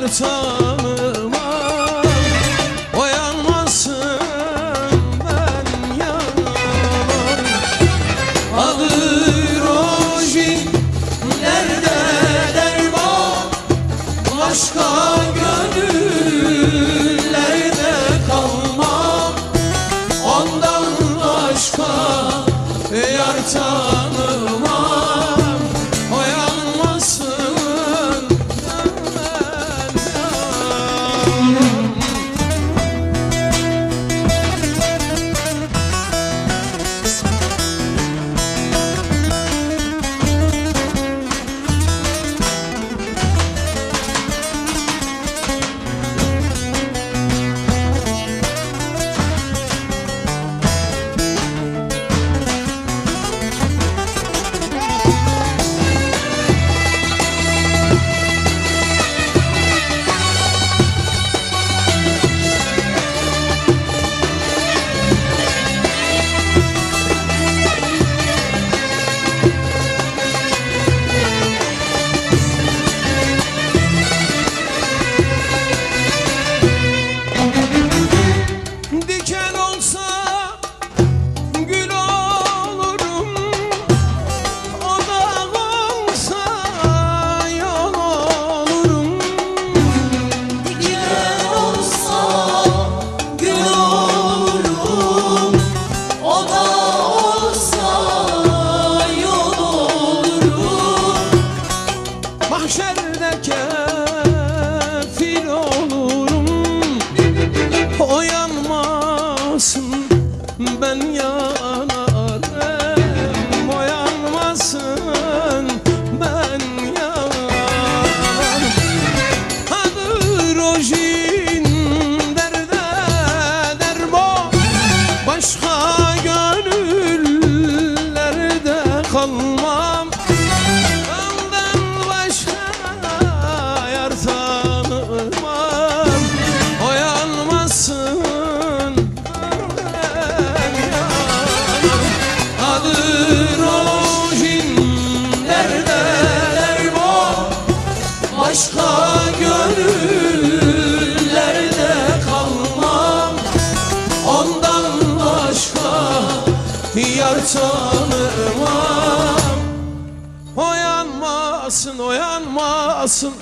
Yar tanıma ben yanar Adı Roji Nerede Başka gönüllerde kalma Ondan başka Yar you. Başka gönüllerde kalmam. Ondan başka yar tanımam. Oyanmasın, oyanmasın